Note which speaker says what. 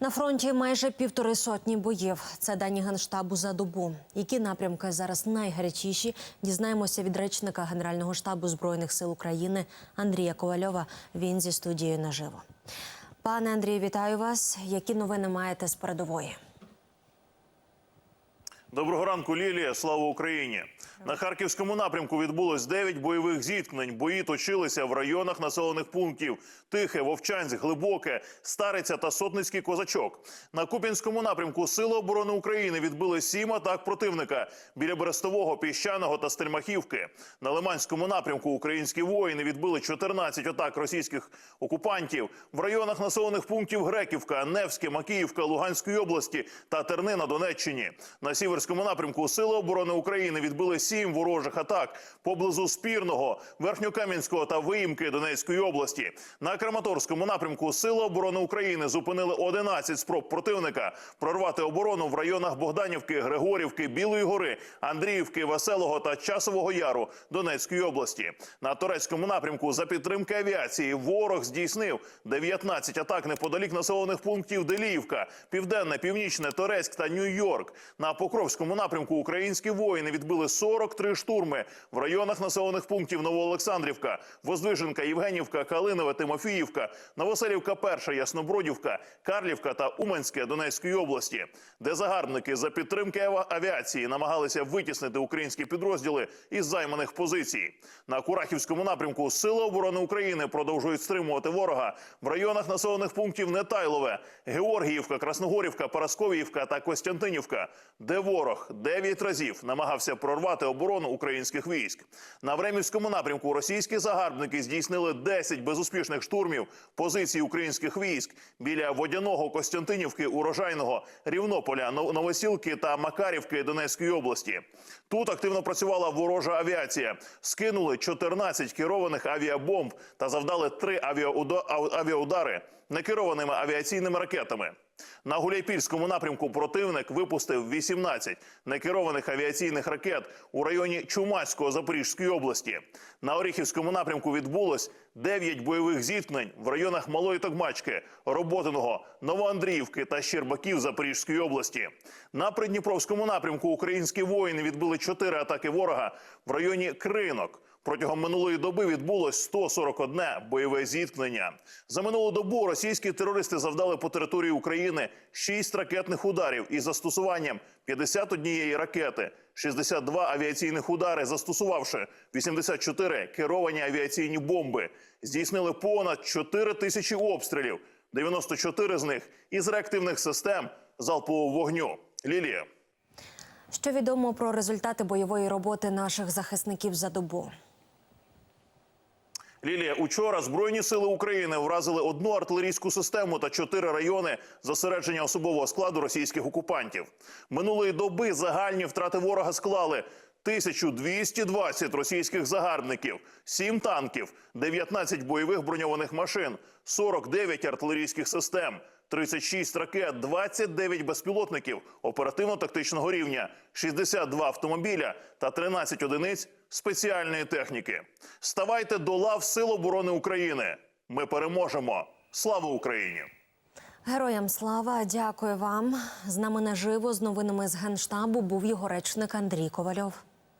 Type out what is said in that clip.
Speaker 1: На фронті майже півтори сотні боїв. Це дані генштабу за добу. Які напрямки зараз найгарячіші? Дізнаємося від речника Генерального штабу збройних сил України Андрія Ковальова. Він зі студією наживо. Пане Андрію, вітаю вас. Які новини маєте з передової?
Speaker 2: Доброго ранку, Лілія. Слава Україні! На харківському напрямку відбулось 9 бойових зіткнень. Бої точилися в районах населених пунктів: Тихе, Вовчанськ, Глибоке, Стариця та Сотницький козачок. На Куп'янському напрямку Сили оборони України відбили сім атак противника біля Берестового, Піщаного та Стельмахівки. На Лиманському напрямку українські воїни відбили 14 атак російських окупантів в районах населених пунктів Греківка, Невське, Макіївка, Луганської області та Терни на Донеччині. На сіверському напрямку Сили оборони України відбили сім ворожих атак поблизу Спірного, Верхньокам'янського та Виїмки Донецької області. На Краматорському напрямку Сили оборони України зупинили 11 спроб противника прорвати оборону в районах Богданівки, Григорівки, Білої гори, Андріївки, Веселого та Часового Яру Донецької області. На турецькому напрямку за підтримки авіації ворог здійснив 19 атак неподалік населених пунктів Деліївка, Південне, Північне, Торецьк та Нью-Йорк. На Покровському напрямку українські воїни відбили 43 штурми в районах населених пунктів Новоолександрівка, Воздвиженка, Євгенівка, Калинове, Тимофіївка, Новоселівка, Перша, Яснобродівка, Карлівка та Уманське Донецької області, де загарбники за підтримки авіації намагалися витіснити українські підрозділи із займаних позицій. На Курахівському напрямку Сили оборони України продовжують стримувати ворога в районах населених пунктів Нетайлове, Георгіївка, Красногорівка, Парасковіївка та Костянтинівка, де ворог 9 разів намагався прорвати оборону українських військ. На Времівському напрямку російські загарбники здійснили 10 безуспішних штурмів позицій українських військ біля водяного Костянтинівки, урожайного Рівнополя, Новосілки та Макарівки Донецької області. Тут активно працювала ворожа авіація. Скинули 14 керованих авіабомб та завдали 3 авіауда- ав- авіаудари некерованими авіаційними ракетами. На Гуляйпільському напрямку противник випустив 18 некерованих авіаційних ракет у районі Чумацького Запорізької області. На Оріхівському напрямку відбулось 9 бойових зіткнень в районах Малої Токмачки, Роботиного, Новоандріївки та Щербаків Запорізької області. На Придніпровському напрямку українські воїни відбили 4 атаки ворога в районі Кринок. Протягом минулої доби відбулось 141 бойове зіткнення. За минулу добу російські терористи завдали по території України 6 ракетних ударів із застосуванням 51 ракети, 62 авіаційних удари, застосувавши 84 керовані авіаційні бомби. Здійснили понад 4 тисячі обстрілів, 94 з них із реактивних систем залпового вогню. Лілія.
Speaker 1: Що відомо про результати бойової роботи наших захисників за добу?
Speaker 2: Лілія, учора Збройні сили України вразили одну артилерійську систему та чотири райони зосередження особового складу російських окупантів. Минулої доби загальні втрати ворога склали 1220 російських загарбників, 7 танків, 19 бойових броньованих машин, 49 артилерійських систем. 36 ракет, 29 безпілотників оперативно-тактичного рівня, 62 автомобіля та 13 одиниць спеціальної техніки. Ставайте до лав Сил оборони України. Ми переможемо. Слава Україні!
Speaker 1: Героям слава, дякую вам. З нами наживо з новинами з генштабу був його речник Андрій Ковальов.